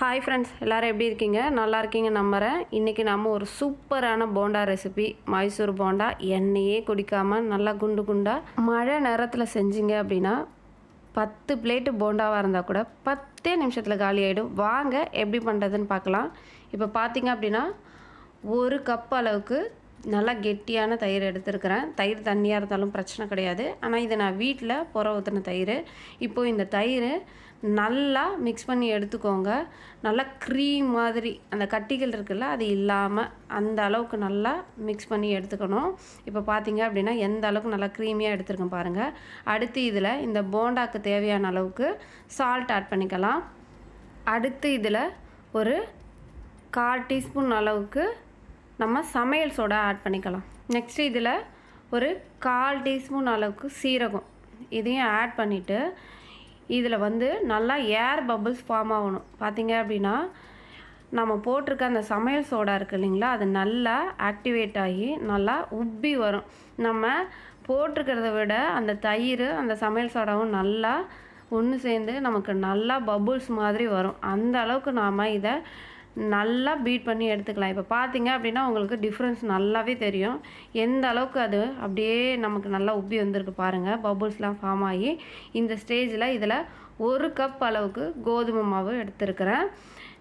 Hi friends எல்லோரும் எப்படி இருக்கீங்க? நல்லா இருக்கீங்க நம்புகிறேன் இன்றைக்கி நம்ம ஒரு சூப்பரான போண்டா ரெசிபி மைசூர் போண்டா. எண்ணெயே குடிக்காமல் நல்லா குண்டு குண்டாக மழை நேரத்தில் செஞ்சீங்க அப்படின்னா பத்து பிளேட்டு போண்டாவாக இருந்தால் கூட பத்தே நிமிஷத்தில் காலி ஆகிடும் வாங்க எப்படி பண்ணுறதுன்னு பார்க்கலாம். இப்போ பார்த்தீங்க அப்படின்னா ஒரு கப் அளவுக்கு நல்லா கெட்டியான தயிர் எடுத்துருக்கிறேன். தயிர் தண்ணியாக இருந்தாலும் பிரச்சனை கிடையாது. ஆனால் இதை நான் வீட்டில் புற ஊற்றின தயிர். இப்போது இந்த தயிர் நல்லா மிக்ஸ் பண்ணி எடுத்துக்கோங்க. நல்லா க்ரீம் மாதிரி அந்த கட்டிகள் இருக்குல்ல அது இல்லாமல் அந்த அளவுக்கு நல்லா மிக்ஸ் பண்ணி எடுத்துக்கணும். இப்போ பார்த்தீங்க அப்படின்னா எந்த அளவுக்கு நல்லா க்ரீமியாக எடுத்துருக்கேன் பாருங்கள் அடுத்து இதில் இந்த போண்டாக்கு தேவையான அளவுக்கு சால்ட் ஆட் பண்ணிக்கலாம். அடுத்து இதில் ஒரு கால் டீஸ்பூன் அளவுக்கு நம்ம சமையல் சோடா ஆட் பண்ணிக்கலாம். நெக்ஸ்ட்டு இதில் ஒரு கால் டீஸ்பூன் அளவுக்கு சீரகம். இதையும் ஆட் பண்ணிவிட்டு இதில் வந்து நல்லா ஏர் பபுள்ஸ் ஃபார்ம் ஆகணும். பார்த்தீங்க அப்படின்னா நம்ம போட்டிருக்க அந்த சமையல் சோடா இருக்குது இல்லைங்களா அது நல்லா ஆக்டிவேட் ஆகி நல்லா உப்பி வரும். நம்ம போட்டிருக்கிறத விட அந்த தயிர் அந்த சமையல் சோடாவும் நல்லா ஒன்று சேர்ந்து நமக்கு நல்லா பபுள்ஸ் மாதிரி வரும். அந்த அளவுக்கு நாம் இதை நல்லா பீட் பண்ணி எடுத்துக்கலாம். இப்போ பார்த்தீங்க அப்படின்னா உங்களுக்கு டிஃப்ரென்ஸ் நல்லாவே தெரியும். எந்த அளவுக்கு அது அப்படியே நமக்கு நல்லா உப்பி வந்திருக்கு பாருங்கள் பபுள்ஸ்லாம் ஃபார்ம் ஆகி இந்த ஸ்டேஜில் இதில் ஒரு கப் அளவுக்கு கோதுமை மாவு எடுத்துருக்கிறேன்.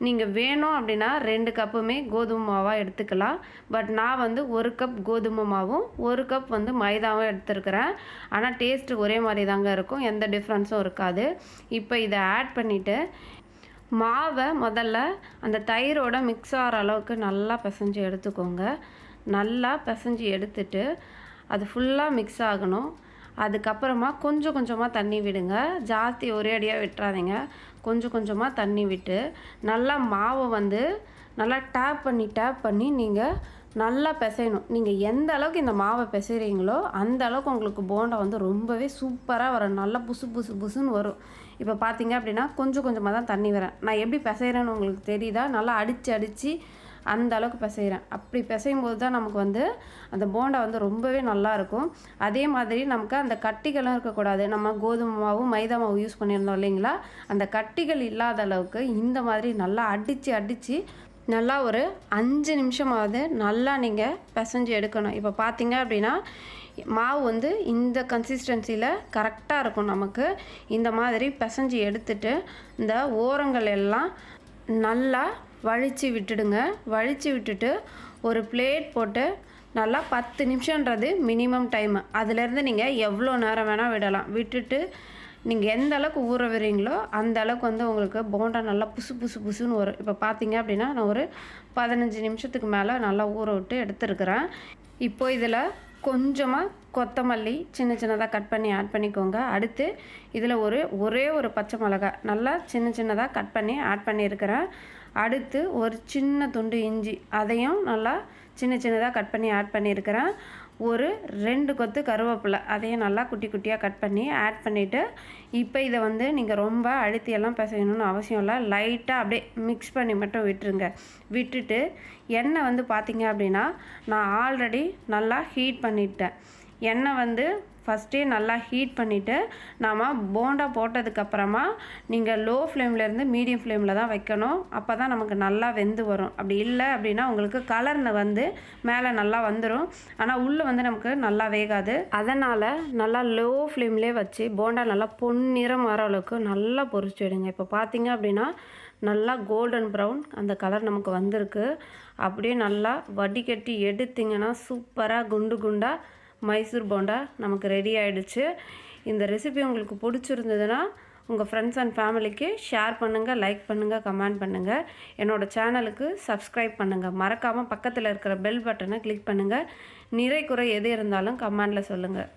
நீங்கள் வேணும் அப்படின்னா ரெண்டு கப்புமே கோதுமை மாவாக எடுத்துக்கலாம். பட் நான் வந்து ஒரு கப் கோதுமை மாவும் ஒரு கப் வந்து மைதாவும் எடுத்துருக்கிறேன். ஆனால் டேஸ்ட்டு ஒரே மாதிரி தாங்க இருக்கும். எந்த டிஃப்ரென்ஸும் இருக்காது. இப்போ இதை ஆட் பண்ணிவிட்டு மாவை முதல்ல அந்த தயிரோட மிக்ஸ் ஆகிற அளவுக்கு நல்லா பிசைஞ்சு எடுத்துக்கோங்க. நல்லா பிசைஞ்சு எடுத்துட்டு அது ஃபுல்லாக மிக்ஸ் ஆகணும். அதுக்கப்புறமா கொஞ்சம் கொஞ்சமாக தண்ணி விடுங்க. ஜாஸ்தி ஒரே அடியாக விட்டுறாதீங்க. கொஞ்சம் கொஞ்சமாக தண்ணி விட்டு நல்லா மாவை வந்து நல்லா டேப் பண்ணி டேப் பண்ணி நீங்கள் நல்லா பிசையணும். நீங்கள் எந்த அளவுக்கு இந்த மாவை பிசைகிறீங்களோ அந்த அளவுக்கு உங்களுக்கு போண்டா வந்து ரொம்பவே சூப்பராக வரும். நல்லா புசு புசு புசுன்னு வரும். இப்போ பார்த்தீங்க அப்படின்னா கொஞ்சம் கொஞ்சமாக தான் தண்ணி வரேன் நான் எப்படி பிசைகிறேன்னு உங்களுக்கு தெரியுதா? நல்லா அடித்து அடித்து அந்த அளவுக்கு பிசைகிறேன் அப்படி பிசையும் போது தான் நமக்கு வந்து அந்த போண்டா வந்து ரொம்பவே நல்லாயிருக்கும் அதே மாதிரி நமக்கு அந்த கட்டிகளும் இருக்கக்கூடாது. நம்ம கோதுமை மாவும் மைதா மாவு யூஸ் பண்ணியிருந்தோம் இல்லைங்களா? அந்த கட்டிகள் இல்லாத அளவுக்கு இந்த மாதிரி நல்லா அடித்து அடித்து நல்லா ஒரு அஞ்சு நிமிஷமாவது நல்லா நீங்கள் பிசைஞ்சு எடுக்கணும். இப்போ பார்த்தீங்க அப்படின்னா மாவு வந்து இந்த கன்சிஸ்டன்சியில் கரெக்டாக இருக்கும் நமக்கு. இந்த மாதிரி பிசைஞ்சு எடுத்துட்டு இந்த ஓரங்கள் எல்லாம் நல்லா வழித்து விட்டுடுங்க. வழித்து விட்டுட்டு ஒரு பிளேட் போட்டு நல்லா பத்து நிமிஷன்றது மினிமம் டைமு அதுலேருந்து நீங்கள் எவ்வளோ நேரம் வேணால் விடலாம். விட்டுட்டு நீங்கள் எந்த அளவுக்கு ஊற விடுறீங்களோ அந்த அளவுக்கு வந்து உங்களுக்கு போண்டா நல்லா புசு புசு புசுன்னு வரும். இப்போ பார்த்தீங்க அப்படின்னா நான் ஒரு பதினஞ்சு நிமிஷத்துக்கு மேலே நல்லா ஊற விட்டு எடுத்துருக்குறேன். இப்போ இதில் கொஞ்சமாக கொத்தமல்லி சின்ன சின்னதாக கட் பண்ணி ஆட் பண்ணிக்கோங்க. அடுத்து இதில் ஒரு ஒரே ஒரு பச்சை மிளகா நல்லா சின்ன சின்னதாக கட் பண்ணி ஆட் பண்ணியிருக்கிறேன். அடுத்து ஒரு சின்ன துண்டு இஞ்சி அதையும் நல்லா சின்ன சின்னதாக கட் பண்ணி ஆட் பண்ணியிருக்கிறேன். ஒரு ரெண்டு கொத்து கருவேப்பிலை. அதையும் நல்லா குட்டி குட்டியாக கட் பண்ணி ஆட் பண்ணிவிட்டு இப்போ இதை வந்து நீங்கள் ரொம்ப அழுத்தியெல்லாம் பிசையணும்னு அவசியம் இல்லை. லைட்டாக அப்படியே மிக்ஸ் பண்ணி மட்டும் விட்டுருங்க. விட்டுட்டு எண்ணெய் வந்து பார்த்திங்க அப்படின்னா நான் ஆல்ரெடி நல்லா ஹீட் பண்ணிட்டேன். எண்ணெய் வந்து ஃபஸ்ட்டே நல்லா ஹீட் பண்ணிவிட்டு நாம் போண்டா போட்டதுக்கப்புறமா நீங்கள் லோ ஃப்ளேம்லேருந்து மீடியம் ஃப்ளேமில் தான் வைக்கணும். அப்போ தான் நமக்கு நல்லா வெந்து வரும். அப்படி இல்லை அப்படின்னா உங்களுக்கு கலர்னு வந்து மேலே நல்லா வந்துடும் ஆனால் உள்ளே வந்து நமக்கு நல்லா வேகாது. அதனால் நல்லா லோ ஃப்ளேம்லேயே வச்சு போண்டா நல்லா பொன்னிறம் வர அளவுக்கு நல்லா பொறிச்சு விடுங்க இப்போ பார்த்தீங்க அப்படின்னா நல்லா கோல்டன் ப்ரௌன் அந்த கலர் நமக்கு வந்திருக்கு. அப்படியே நல்லா வடிகட்டி எடுத்திங்கன்னா சூப்பராக குண்டு குண்டாக மைசூர் போண்டா நமக்கு ரெடி ஆகிடுச்சு இந்த ரெசிபி உங்களுக்கு பிடிச்சிருந்ததுன்னா உங்கள் ஃப்ரெண்ட்ஸ் அண்ட் ஃபேமிலிக்கு ஷேர் பண்ணுங்கள் லைக் பண்ணுங்கள் கமெண்ட் பண்ணுங்கள் என்னோடய சேனலுக்கு சப்ஸ்கிரைப் பண்ணுங்கள் மறக்காமல் பக்கத்தில் இருக்கிற பெல் பட்டனை கிளிக் பண்ணுங்கள் நிறை குறை எது இருந்தாலும் கமெண்டில் சொல்லுங்கள்